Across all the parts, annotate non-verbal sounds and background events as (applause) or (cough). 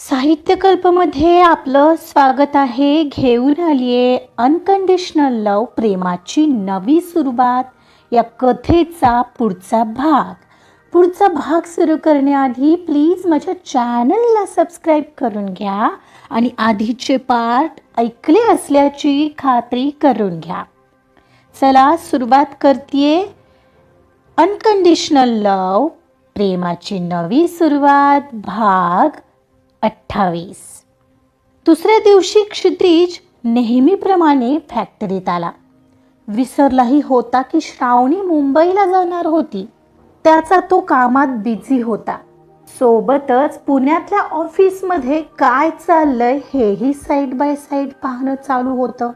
साहित्यकल्पमध्ये आपलं स्वागत आहे. घेऊन आली आहे अनकंडिशनल लव प्रेमाची नवी सुरुवात. या कथेचा पुढचा भाग. पुढचा भाग सुरू करण्याआधी प्लीज माझ्या चॅनलला सबस्क्राईब करून घ्या आणि आधीचे पार्ट ऐकले असल्याची खात्री करून घ्या. चला सुरुवात करते अनकंडिशनल लव प्रेमाची नवी सुरुवात. भाग अठ्ठावीस. दुसऱ्या दिवशी क्षितिज नेहमीप्रमाणे फॅक्टरीत आला. विसरलाही होता की श्रावणी मुंबईला जाणार होती. त्याचा तो कामात बिझी होता. सोबतच पुण्यातल्या ऑफिसमध्ये काय चाललंय हेही साईड बाय साईड पाहणं चालू होतं.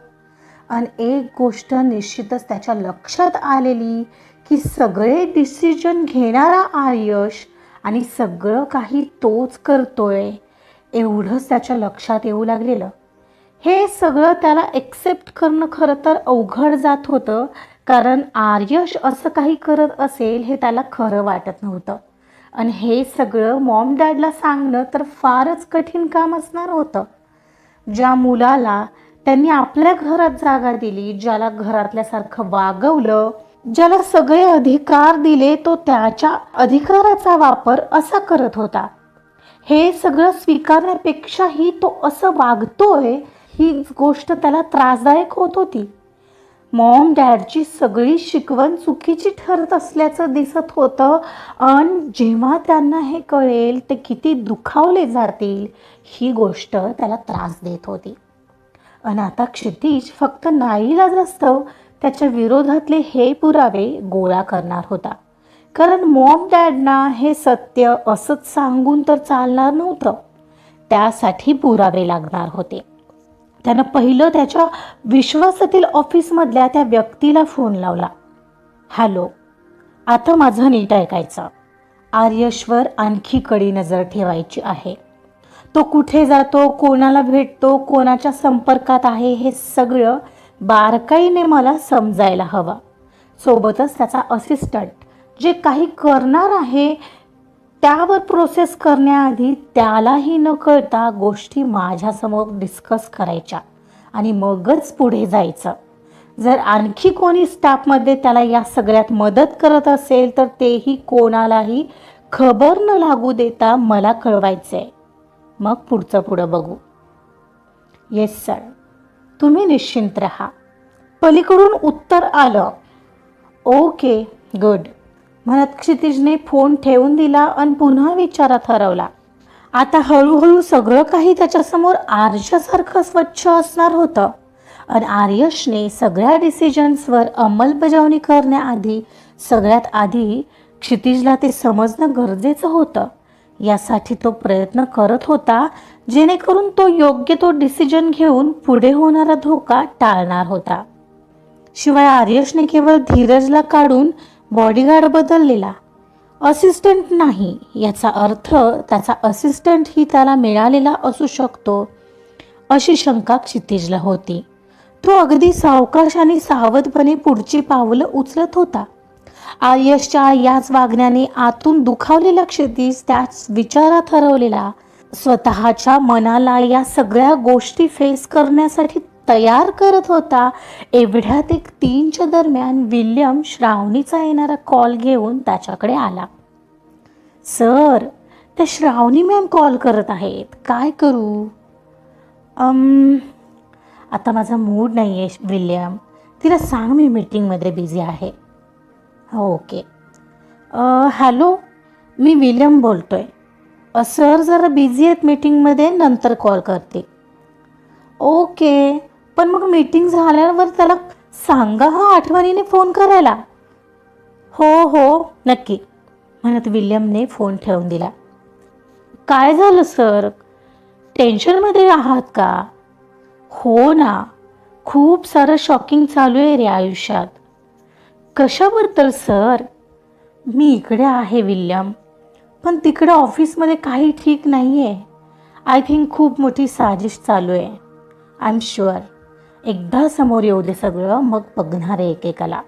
आणि एक गोष्ट निश्चितच त्याच्या लक्षात आलेली की सगळे डिसिजन घेणारा आयश आणि सगळं काही तोच करतोय. एवढंच त्याच्या लक्षात येऊ लागलेलं. हे सगळं त्याला एक्सेप्ट करणं खरं तर अवघड जात होतं कारण आर्यश असं काही करत असेल हे त्याला खरं वाटत नव्हतं. आणि हे सगळं मॉम डॅडला सांगणं तर फारच कठीण काम असणार होतं. ज्या मुलाला त्यांनी आपल्या घरात जागा दिली ज्याला घरातल्यासारखं वागवलं ज्याला सगळे अधिकार दिले तो त्याच्या अधिकाराचा वापर असा करत होता. हे सगळं स्वीकारण्यापेक्षाही तो असं वागतोय ही गोष्ट त्याला त्रासदायक होत होती. मॉम डॅडची सगळी शिकवण चुकीची ठरत असल्याचं दिसत होतं आणि जेव्हा त्यांना हे कळेल ते किती दुखावले जातील ही गोष्ट त्याला त्रास देत होती. आणि आता क्षितिज फक्त नाईलाज असतं त्याच्या विरोधातले हे पुरावे गोळा करणार होता. कारण मॉम डॅडना हे सत्य असंच सांगून तर चालणार नव्हतं. त्यासाठी पुरावे लागणार होते. त्यानं पहिलं त्याच्या विश्वासातील ऑफिसमधल्या त्या व्यक्तीला फोन लावला. हॅलो आता माझं नीट ऐकायचं. आर्यश्वर आणखी कडी नजर ठेवायची आहे. तो कुठे जातो कोणाला भेटतो कोणाच्या संपर्कात आहे हे सगळं बारकाईने मला समजायला हवं. सोबतच त्याचा असिस्टंट जे काही करणार आहे त्यावर प्रोसेस करण्याआधी त्यालाही न कळता गोष्टी माझ्यासमोर डिस्कस करायच्या आणि मगच पुढे जायचं. जर आणखी कोणी स्टाफमध्ये त्याला या सगळ्यात मदत करत असेल तर तेही कोणालाही खबर न लागू देता मला कळवायचं आहे मग पुढचं पुढं बघू. येस सर तुम्ही निश्चिंत राहा. पलीकडून उत्तर आलं. ओके गुड म्हणत क्षितिजने फोन ठेवून दिला आणि पुन्हा विचारात हरवला. आता हळूहळू सगळं काही त्याच्यासमोर आरशासारखं स्वच्छ असणार होतं. आणि आर्यशने सगळ्या डिसिजन्सवर अंमलबजावणी करण्याआधी सगळ्यात आधी क्षितिजला ते समजणं गरजेचं होतं. यासाठी तो प्रयत्न करत होता जेणेकरून तो योग्य तो डिसिजन घेऊन पुढे होणारा धोका टाळणार होता. शिवाय आर्यशने केवळ धीरजला काढून बॉडीगार्ड बदललेला. असिस्टंट नाही याचा अर्थ त्याचा असिस्टंटही त्याला मिळालेला असू शकतो अशी शंका क्षितिजला होती. तो अगदी सावकाश आणि सावधपणे पुढची पावलं उचलत होता. आयशच्या याच वागण्याने आतून दुखावलेला क्षितिज त्याच विचारात हरवलेला. स्वतःच्या मनाला या सगळ्या गोष्टी फेस करण्यासाठी तयार करत होता. एवढ्यात एक तीनच्या दरम्यान विल्यम श्रावणीचा येणारा कॉल घेऊन त्याच्याकडे आला. सर त्या श्रावणी मॅम कॉल करत आहेत. काय करू? अम, आता माझा मूड नाही आहे विल्यम. तिला सांग मी मीटिंगमध्ये बिझी आहे. हो ओके. अ, हॅलो मी विल्यम बोलतो आहे सर जरा बिझी आहेत मीटिंगमध्ये नंतर कॉल करते. ओके. पण मग मीटिंग झाल्यावर त्याला सांगा हा आठवणीने फोन करायला. हो हो नक्की म्हणत विल्यमने फोन ठेवून दिला. काय झालं सर? टेन्शनमध्ये आहात का? हो ना खूप सारं शॉकिंग चालू आहे रे आयुष्यात. कशाबद्दल सर? मी इकडे आहे विल्यम. पण तिकडे ऑफिसमध्ये काही ठीक नाही आहे आय थिंक खूप मोठी साजिश चालू आहे. आय एम शुअर एकदा समोर येऊ दे सगळं मग बघणार आहे एकेकाला.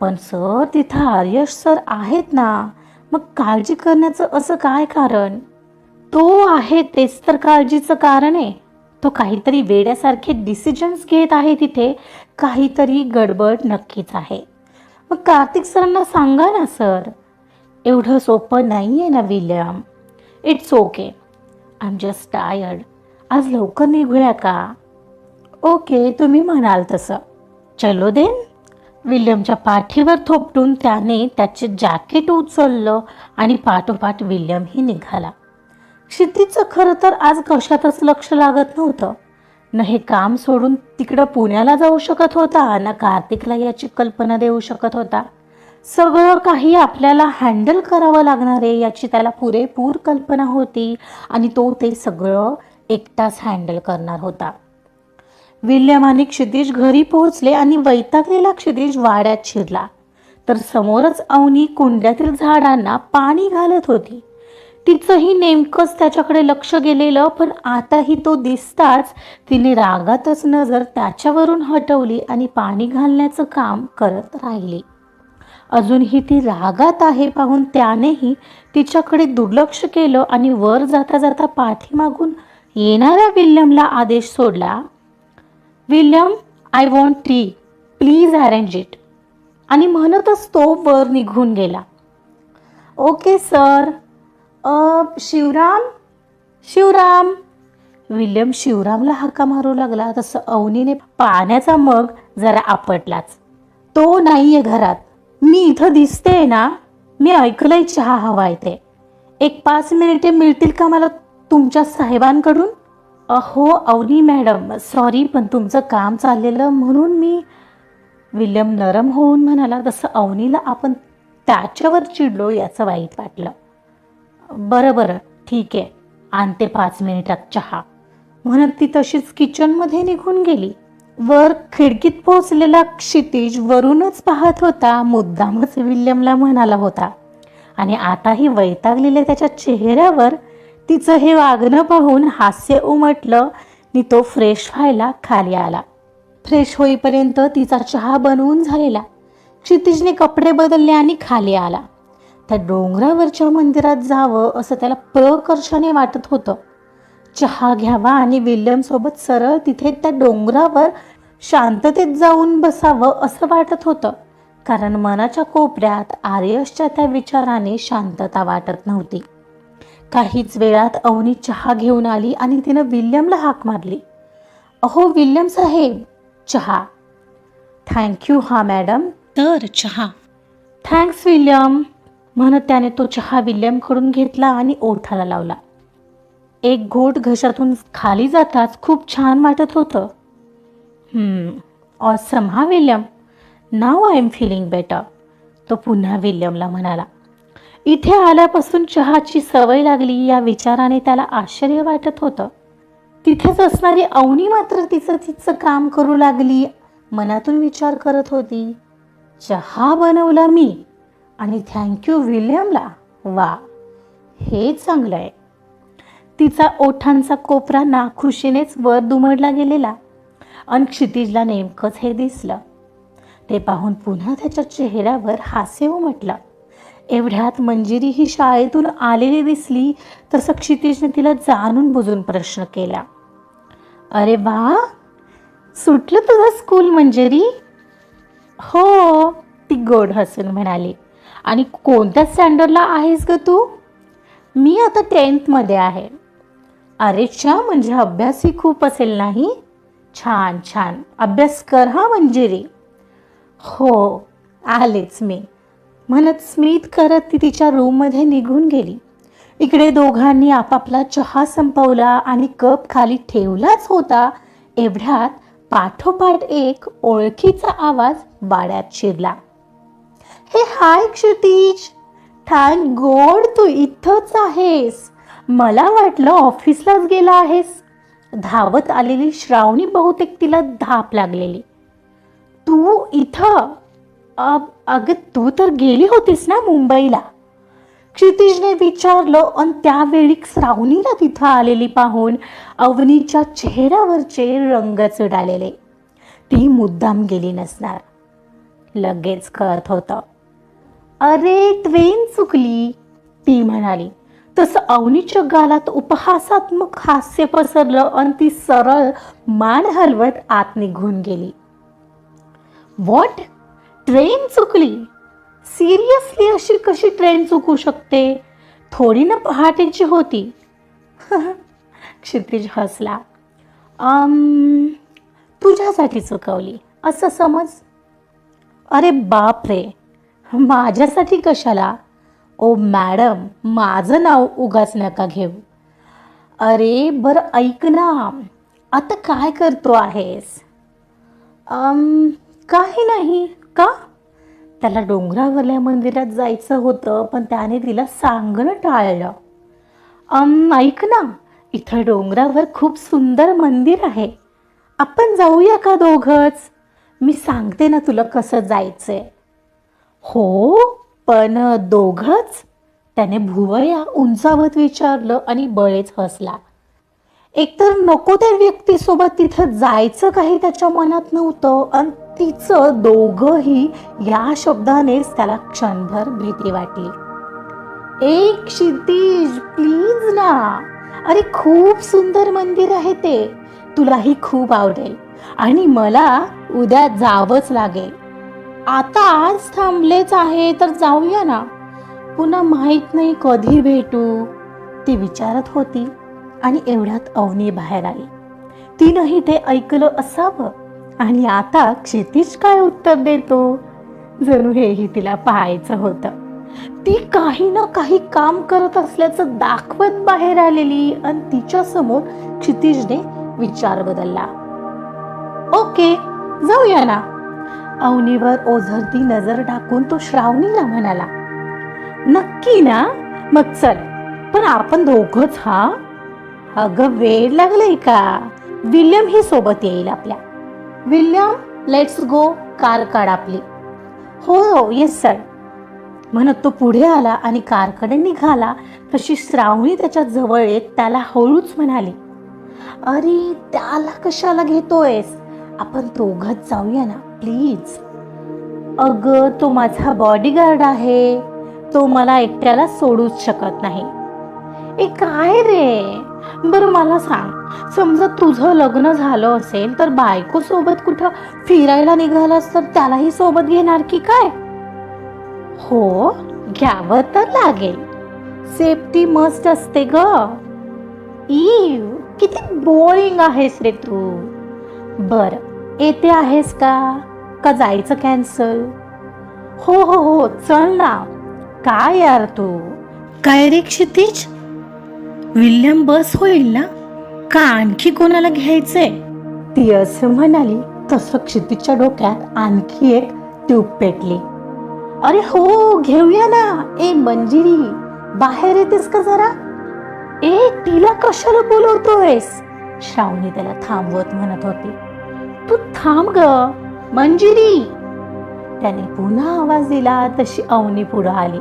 पण सर तिथं आर्यश सर आहेत ना मग काळजी करण्याचं असं काय कारण? तो आहे तेच तर काळजीचं कारण आहे. तो काहीतरी वेड्यासारखे डिसिजन्स घेत आहे तिथे काहीतरी गडबड नक्कीच आहे. मग कार्तिक सरांना सांगा ना सर. एवढं सोपं नाही आहे ना William. It's okay I am just tired आज लवकर निघूया का? ओके तुम्ही म्हणाल तसं. चलो देन. विल्यमच्या पाठीवर थोपटून त्याने त्याचे जॅकेट उचललं आणि पाठोपाठ विल्यमही निघाला. क्षितिचं खरं तर आज कशातच लक्ष लागत नव्हतं. न हे काम सोडून तिकडं पुण्याला जाऊ शकत होता ना कार्तिकला याची कल्पना देऊ शकत होता. सगळं काही आपल्याला हँडल करावं लागणार आहे याची त्याला पुरेपूर कल्पना होती आणि तो ते सगळं एकटाच हँडल करणार होता. विल्यम आणि क्षितिज घरी पोहोचले आणि वैतागलेला क्षितिज वाड्यात शिरला. तर समोरच अवनी कुंड्यातील झाडांना पाणी घालत होती. तिचंही नेमकंच त्याच्याकडे लक्ष गेलेलं पण आताही तो दिसताच तिने रागातच नजर त्याच्यावरून हटवली आणि पाणी घालण्याचं काम करत राहिली. अजूनही ती रागात आहे पाहून त्यानेही तिच्याकडे दुर्लक्ष केलं आणि वर जाता जाता पाठीमागून येणाऱ्या विल्यमला आदेश सोडला William I want tea please arrange it आणि म्हणतच तो वर निघून गेला. Okay sir Shivram? Shivram? William शिवरामला हाका मारू लागला. तसं अवनीने पाण्याचा मग जरा आपटलाच. तो नाही आहे घरात. मी इथं दिसते ना? मी ऐकलंय चहा हवा ते. एक पाच मिनिटे मिळतील का मला तुमच्या साहेबांकडून? अहो अवनी मॅडम सॉरी पण तुमचं काम चाललेलं म्हणून मी विल्यम नरम होऊन म्हणाला तसं अवनीला आपण त्याच्यावर चिडलो याचं वाईट वाटलं. बरं बरं ठीक आहे आणते पाच मिनिटात चहा. म्हणत ती तशीच किचनमध्ये निघून गेली. वर खिडकीत पोचलेला क्षितिज वरूनच पाहत होता मुद्दामच विल्यमला म्हणाला होता. आणि आताही वैतागलेल्या त्याच्या चेहऱ्यावर तिचं हे वागणं पाहून हास्य उमटलं आणि तो फ्रेश व्हायला खाली आला. फ्रेश होईपर्यंत तिचा चहा बनवून झालेला. क्षितिजने कपडे बदलले आणि खाली आला. त्या डोंगरावरच्या मंदिरात जावं असं त्याला प्रकर्षाने वाटत होतं. चहा घ्यावा आणि विल्यमसोबत सरळ तिथे त्या डोंगरावर शांततेत जाऊन बसावं असं वाटत होतं. कारण मनाच्या कोपऱ्यात आर्यसच्या त्या विचाराने शांतता वाटत नव्हती. काहीच वेळात अवनी चहा घेऊन आली आणि तिनं विल्यमला हाक मारली. अहो विल्यम साहेब चहा. थँक्यू हा मॅडम तर चहा. Thanks William. म्हणत त्याने तो चहा विल्यमकडून घेतला आणि ओठाला लावला. एक घोट घशातून खाली जाताच खूप छान वाटत होतं. ऑसम हा विल्यम. नाव आय एम फिलिंग बेटर तो पुन्हा विल्यमला म्हणाला. इथे आल्यापासून चहाची सवय लागली या विचाराने त्याला आश्चर्य वाटत होतं. तिथेच असणारी अवनी मात्र तिचं तिचं काम करू लागली मनातून विचार करत होती. चहा बनवला मी आणि थँक्यू विल्यमला. वा हे चांगलं आहे. तिचा ओठांचा कोपरा नाखुशीनेच वर दुमडला गेलेला आणि क्षितिजला नेमकंच हे दिसलं. ते पाहून पुन्हा त्याच्या चेहऱ्यावर हास्य उमटलं. एवढ्यात मंजिरी ही शाळेतून आलेली दिसली तसं क्षितिजने तिला जाणून बुजून प्रश्न केला. अरे वा सुटलं तुझं स्कूल मंजिरी? हो ती गोड हसून म्हणाली. आणि कोणत्या स्टँडर्डला आहेस ग तू? मी आता टेन्थमध्ये आहे. अरे छा म्हणजे अभ्यासही खूप असेल नाही? छान छान. अभ्यास कर हा मंजिरी. हो आलेच मी. म्हणत स्मित करत ती तिच्या रूममध्ये निघून गेली. इकडे दोघांनी आपापला चहा संपवला आणि कप खाली ठेवलाच होता. एवढ्यात पाठोपाठ एक ओळखीचा आवाज वाड्यात शिरला. हे हाय क्षितिज थँक गोड तू इथंच आहेस. मला वाटलं ऑफिसलाच गेला आहेस. धावत आलेली श्रावणी बहुतेक तिला धाप लागलेली. तू इथं? अगं तू तर गेली होतीस ना मुंबईला. क्षितिजने विचारलं आणि त्यावेळी श्रावणीला तिथं आलेली पाहून अवनीच्या चेहऱ्यावरचे रंग चढालेले. ती मुद्दाम गेली नसणार. लगेच कळत होतं. अरे ट्रेन चुकली ती म्हणाली. तसं अवनीच्या गालात उपहासात्मक हास्य पसरलं आणि ती सरळ मान हलवत आत निघून गेली. वॉट? ट्रेन चुकली. सिरियसली अशी कशी ट्रेन चुकू शकते? थोडी ना पहाटेची होती. (laughs) क्षितिज हसला. तुझ्यासाठी चुकवली. असं समज? अरे बाप रे माझ्यासाठी कशाला? ओ मॅडम माझं नाव उगाच नका घेऊ. अरे बरं ऐक ना. आता काय करतो आहेस? काही नाही. का? त्याला डोंगरावरल्या मंदिरात जायचं होतं पण त्याने तिला सांगणं टाळलं. अम ऐक ना इथं डोंगरावर खूप सुंदर मंदिर आहे. आपण जाऊया का दोघंच? मी सांगते ना तुला कसं जायचंय. हो पण दोघंच? त्याने भुवया उंचावत विचारलं आणि बळेच हसला. एकतर नको त्या व्यक्तीसोबत तिथं जायचं काही त्याच्या मनात नव्हतं आणि तिचं दोघंही या शब्दानेच त्याला क्षणभर भीती वाटली. एक क्षितिज प्लीज ना. अरे खूप सुंदर मंदिर आहे ते. तुलाही खूप आवडेल. आणि मला उद्या जावंच लागेल. आता आज थांबलेच आहे तर जाऊया ना. पुन्हा माहीत नाही कधी भेटू. ती विचारत होती आणि एवढ्यात अवनी बाहेर आली. तिनंही ते ऐकलं असावं. आणि आता क्षितिज काय उत्तर देतो? जणू हेही तिला पाहायचं होतं. ती काही ना काही काम करत असल्याचं दाखवत बाहेर आलेली आणि तिच्या समोर क्षितिजने विचार बदलला. ओके जाऊया ना. अवनीवर ओझरती नजर टाकून तो श्रावणीला म्हणाला नक्की ना? मग चल पण आपण दोघच हा? अगं वेळ लागलाय का? विल्यम ही सोबत येईल आपल्या. विल्यम लेट्स गो कार काढ आपली. हो हो येस सर म्हणत तो पुढे आला आणि कारकडे निघाला. तशी श्रावणी त्याच्याजवळ येत त्याला हळूच म्हणाली अरे त्याला कशाला घेतोयस? आपण दोघंच जाऊया ना प्लीज अगं तो माझा बॉडीगार्ड आहे. तो मला एकट्याला सोडूच शकत नाही. ए काय रे? बरं मला सांग. समजा तुझं लग्न झालं असेल तर बायको सोबत कुठं फिरायला निघालास तर त्यालाही सोबत घेणार की काय? हो घ्यावं तर लागेल. सेफ्टी मस्ट असते ग. इव किती बोरिंग आहेस रे तू. बर येते आहेस का? का जायचं कॅन्सल हो हो हो चल ना. काय यार तू? काय रे क्षितिज? विल्यम बस होईल ना? का आणखी कोणाला घ्यायचंय? ती असं म्हणाली तसं क्षितिजच्या डोक्यात आणखी एक ट्यूब पेटली. अरे हो घेऊया ना ए मंजिरी बाहेर येतेस का जरा? ए तिला कशाला बोलवतोयस? श्रावणी त्याला थांबवत म्हणत होती. तू थांब ग मंजिरी. त्याने पुन्हा आवाज दिला तशी अवनी पुढे आली.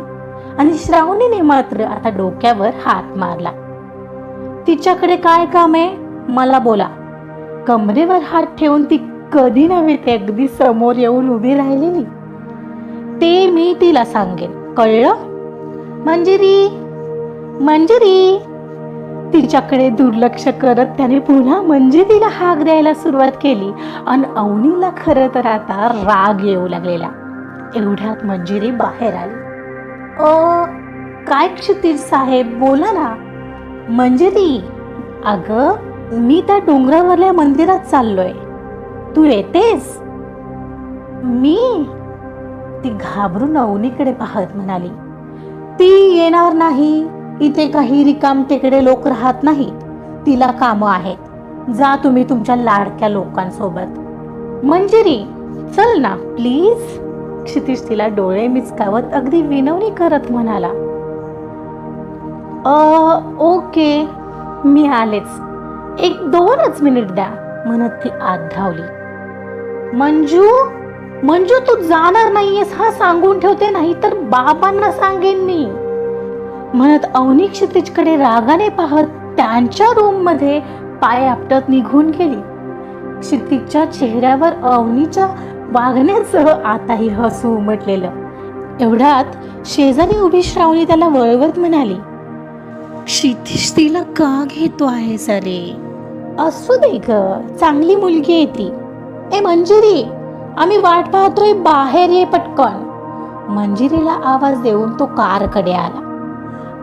आणि श्रावणीने मात्र आता डोक्यावर हात मारला. तिच्याकडे काय काम आहे? मला बोला. कमरेवर हात ठेवून ती कधी नव्हे ते अगदी समोर येऊन उभी राहिलेली. ते मी तिला सांगेन. कळलं? मंजिरी मंजिरी. तिच्याकडे दुर्लक्ष करत त्याने पुन्हा मंजिरीला हाक द्यायला सुरुवात केली आणि अवनीला खरं तर आता राग येऊ लागलेला. एवढ्यात मंजिरी बाहेर आली. अ काय क्षितिज साहेब बोला ना. म्हणजे मंजिरी अगं मी त्या डोंगरावरल्या मंदिरात चाललोय. तू येतेस? मी? ती घाबरून अवनीकडे पाहत म्हणाली. ती येणार नाही. इथे काही रिकाम टेकडे लोक राहत नाही तिला कामं आहेत. जा तुम्ही तुमच्या लाडक्या लोकांसोबत. म्हणजे मंजिरी चल ना प्लीज. क्षितिश तिला डोळे मिचकावत अगदी विनवणी करत म्हणाला. ओके. मी आलेच. एक दोनच मिनिट द्या. म्हणत ती आत धावली. मंजू मंजू तू जाणार नाहीयेस हा सांगून ठेवते नाही तर बाबांना सांगेन मी. म्हणत अवनी क्षितिजकडे रागाने पाहत त्यांच्या रूममध्ये पाय आपटत निघून गेली. क्षितिजच्या चेहऱ्यावर अवनीच्या वागण्यासह आताही हसू उमटलेलं. एवढ्यात शेजारी उभी श्रावणी त्याला वळवत म्हणाली क्षितिश तिला का घेतो आहे सरे? असू दे ग चांगली मुलगी आहे ती. ए मंजिरी आम्ही वाट पाहतोय बाहेर ये पटकन. मंजिरीला आवाज देऊन तो कारकडे आला.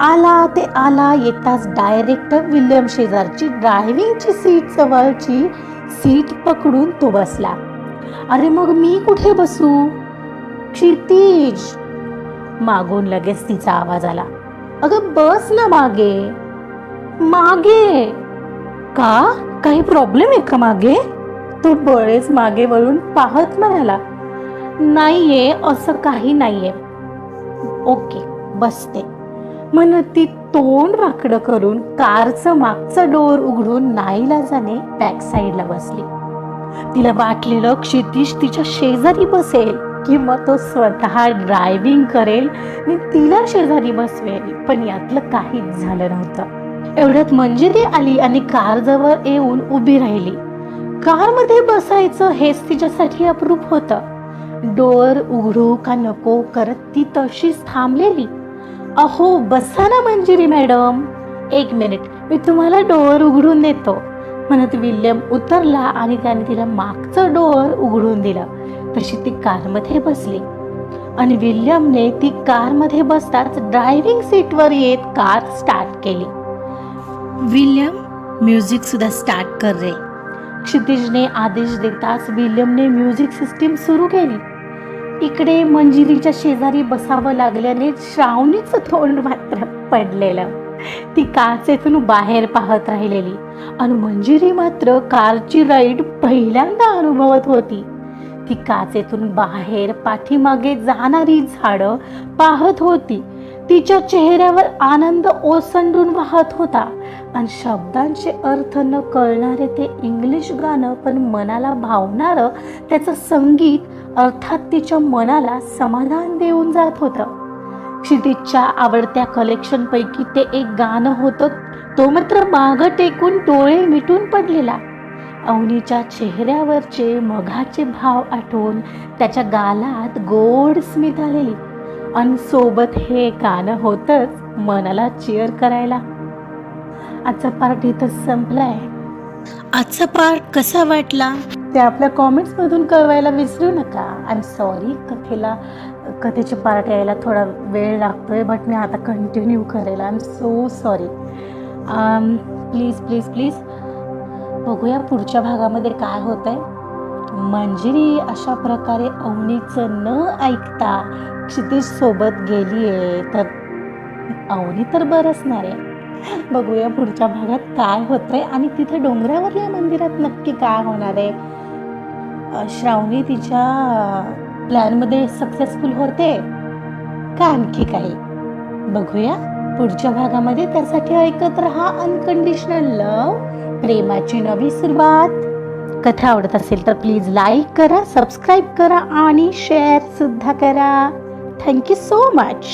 आला ते आला येताच डायरेक्ट विल्यम शेजारची ड्रायव्हिंगची सीट जवळची सीट पकडून तो बसला. अरे मग मी कुठे बसू? क्षितिज! मागून लगेच तिचा आवाज आला. अगं बस ना मागे. मागे. का? काही प्रॉब्लेम आहे का मागे? तो बळेच मागे वळून पाहत म्हणाला नाहीये असं काही नाहीये. ओके बसते. म्हणत ती तोंड वाकडं करून कारचं मागचं डोर उघडून नाईलाजाने बॅक साईडला बसली. तिला वाटलेलं क्षितिश तिच्या शेजारी बसेल. की मग तो स्वतः ड्रायव्हिंग करेल मी तिला शेजारी बसवेल. पण यातलं काहीच झालं नव्हतं. एवढ्यात मंजिरी आली आणि कार जवळ येऊन उभी राहिली. कारमध्ये बसायचं हेच तिच्यासाठी अप्रूप होतं. डोअर उघडू का नको करत ती तशीच थांबलेली. अहो बसा ना मंजिरी मॅडम. एक मिनिट मी तुम्हाला डोअर उघडून देतो. म्हणत विल्यम उतरला आणि त्याने तिला मागचं डोअर उघडून दिलं. तशी ती कारमध्ये बसली. आणि विल्यमने ती कारमध्ये बसताच ड्रायव्हिंग सीटवर येत कार स्टार्ट केली. विल्यम म्युझिक सुद्धा स्टार्ट कर रे. क्षितिजने आदेश देताच विल्यमने म्युझिक सिस्टीम सुरू केली. इकडे मंजिरीच्या शेजारी बसावं लागल्याने श्रावणीचं तोंड मात्र पडलेलं. ती काचेतून बाहेर पाहत राहिलेली. आणि मंजिरी मात्र कारची राईड पहिल्यांदा अनुभवत होती. ती काचेतून बाहेर पाठीमागे जाणारी झाडं पाहत होती. तिच्या चेहऱ्यावर आनंद ओसंडून वाहत होता. आणि शब्दांचे अर्थ न कळणारे ते इंग्लिश गाणं पण मनाला भावणारं त्याचं संगीत अर्थात तिच्या मनाला समाधान देऊन जात होतं. क्षितिजच्या आवडत्या कलेक्शनपैकी ते एक गाणं होतं तो मात्र मागं टेकून डोळे मिटून पडलेला. अवनीच्या चेहऱ्यावरचे मघाचे भाव आठवून त्याच्या गालात गोड स्मित आलेली. आणि सोबत हे गाणं होतंच मनाला चिअर करायला. आजचा पार्ट इथं संपलाय. आजचा पार्ट कसा वाटला? ते आपल्या कॉमेंट्समधून कळवायला विसरू नका. आय एम सॉरी कथेला कथेचे पार्ट यायला थोडा वेळ लागतोय बट मी आता कंटिन्यू करेल. I am so sorry please please please बघूया पुढच्या भागामध्ये काय होत आहे मंजिरी अशा प्रकारे अवनीचं न ऐकता क्षितिज सोबत गेली आहे तर अवनी तर बरसणार आहे बघूया पुढच्या भागात काय होतंय आणि तिथे डोंगरावरल्या मंदिरात नक्की काय होणार आहे. श्रावणी तिच्या प्लॅनमध्ये सक्सेसफुल होते का आणखी काही? बघूया पुढच्या भागामध्ये. त्यासाठी ऐकत राहा अनकंडिशनल लव प्रेमाची नवी सुरुवात. कथा आवडत असेल तर प्लीज लाईक करा सबस्क्राईब करा आणि शेअर सुद्धा करा. Thank you so much